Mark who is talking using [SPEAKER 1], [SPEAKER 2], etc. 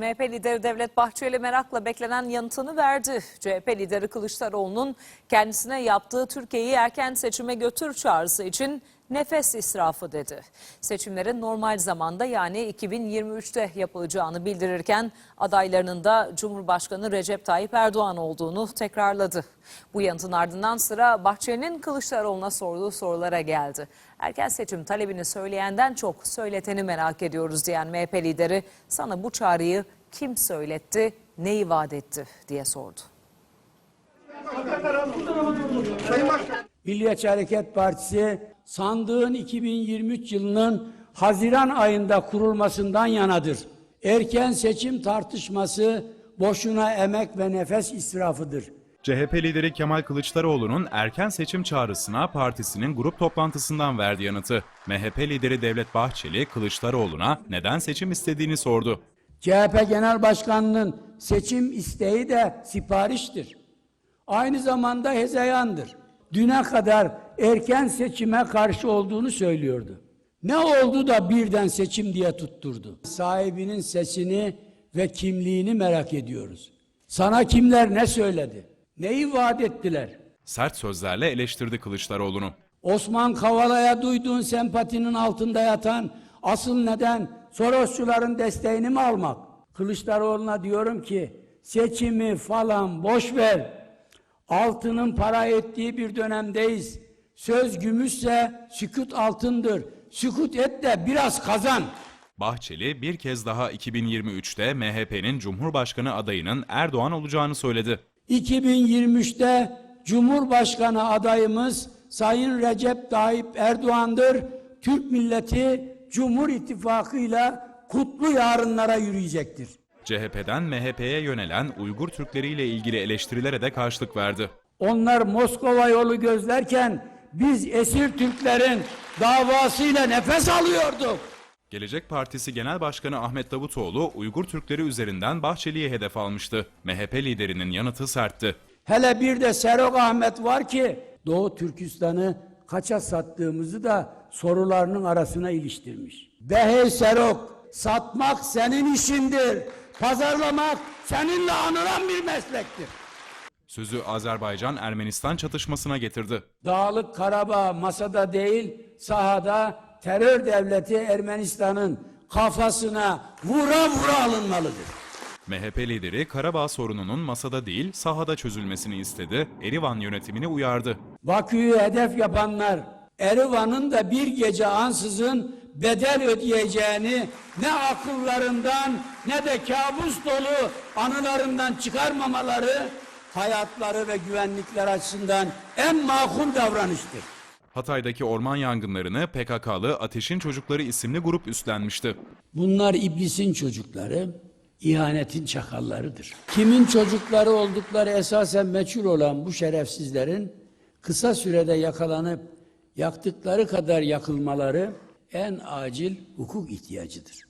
[SPEAKER 1] MHP lideri Devlet Bahçeli merakla beklenen yanıtını verdi. CHP lideri Kılıçdaroğlu'nun kendisine yaptığı Türkiye'yi erken seçime götür çağrısı için nefes israfı dedi. Seçimlerin normal zamanda yani 2023'te yapılacağını bildirirken adaylarının da Cumhurbaşkanı Recep Tayyip Erdoğan olduğunu tekrarladı. Bu yanıtın ardından sıra Bahçeli'nin Kılıçdaroğlu'na sorduğu sorulara geldi. Erken seçim talebini söyleyenden çok söyleteni merak ediyoruz diyen MHP lideri sana bu çağrıyı kim söyletti, neyi vaat etti diye sordu.
[SPEAKER 2] Milliyetçi Hareket Partisi sandığın 2023 yılının Haziran ayında kurulmasından yanadır. Erken seçim tartışması boşuna emek ve nefes israfıdır.
[SPEAKER 3] CHP lideri Kemal Kılıçdaroğlu'nun erken seçim çağrısına partisinin grup toplantısından verdi yanıtı. MHP lideri Devlet Bahçeli, Kılıçdaroğlu'na neden seçim istediğini sordu.
[SPEAKER 2] CHP Genel Başkanı'nın seçim isteği de sipariştir. Aynı zamanda hezeyandır. Düne kadar erken seçime karşı olduğunu söylüyordu. Ne oldu da birden seçim diye tutturdu? Sahibinin sesini ve kimliğini merak ediyoruz. Sana kimler ne söyledi? Neyi vaat ettiler?
[SPEAKER 3] Sert sözlerle eleştirdi Kılıçdaroğlu'nu.
[SPEAKER 2] Osman Kavala'ya duyduğun sempatinin altında yatan asıl neden Sorosçuların desteğini mi almak? Kılıçdaroğlu'na diyorum ki seçimi falan boş ver. Altının para ettiği bir dönemdeyiz. Söz gümüşse sükut altındır. Sükut et de biraz kazan.
[SPEAKER 3] Bahçeli bir kez daha 2023'te MHP'nin Cumhurbaşkanı adayının Erdoğan olacağını söyledi.
[SPEAKER 2] 2023'te Cumhurbaşkanı adayımız Sayın Recep Tayyip Erdoğan'dır. Türk milleti Cumhur İttifakı'yla kutlu yarınlara yürüyecektir.
[SPEAKER 3] CHP'den MHP'ye yönelen Uygur Türkleriyle ilgili eleştirilere de karşılık verdi.
[SPEAKER 2] Onlar Moskova yolu gözlerken biz esir Türklerin davasıyla nefes alıyorduk.
[SPEAKER 3] Gelecek Partisi Genel Başkanı Ahmet Davutoğlu Uygur Türkleri üzerinden Bahçeli'ye hedef almıştı. MHP liderinin yanıtı sertti.
[SPEAKER 2] Hele bir de Serok Ahmet var ki Doğu Türkistan'ı kaça sattığımızı da sorularının arasına iliştirmiş. Behey Serok, satmak senin işindir. Pazarlamak seninle anılan bir meslektir.
[SPEAKER 3] Sözü Azerbaycan-Ermenistan çatışmasına getirdi.
[SPEAKER 2] Dağlık Karabağ masada değil, sahada terör devleti Ermenistan'ın kafasına vura vura alınmalıdır.
[SPEAKER 3] MHP lideri Karabağ sorununun masada değil sahada çözülmesini istedi, Erivan yönetimini uyardı.
[SPEAKER 2] Bakü'yü hedef yapanlar Erivan'ın da bir gece ansızın bedel ödeyeceğini ne akıllarından ne de kabus dolu anılarından çıkarmamaları hayatları ve güvenlikler açısından en makul davranıştır.
[SPEAKER 3] Hatay'daki orman yangınlarını PKK'lı Ateşin Çocukları isimli grup üstlenmişti.
[SPEAKER 2] Bunlar iblisin çocukları, ihanetin çakallarıdır. Kimin çocukları oldukları esasen meçhul olan bu şerefsizlerin kısa sürede yakalanıp yaktıkları kadar yakılmaları en acil hukuk ihtiyacıdır.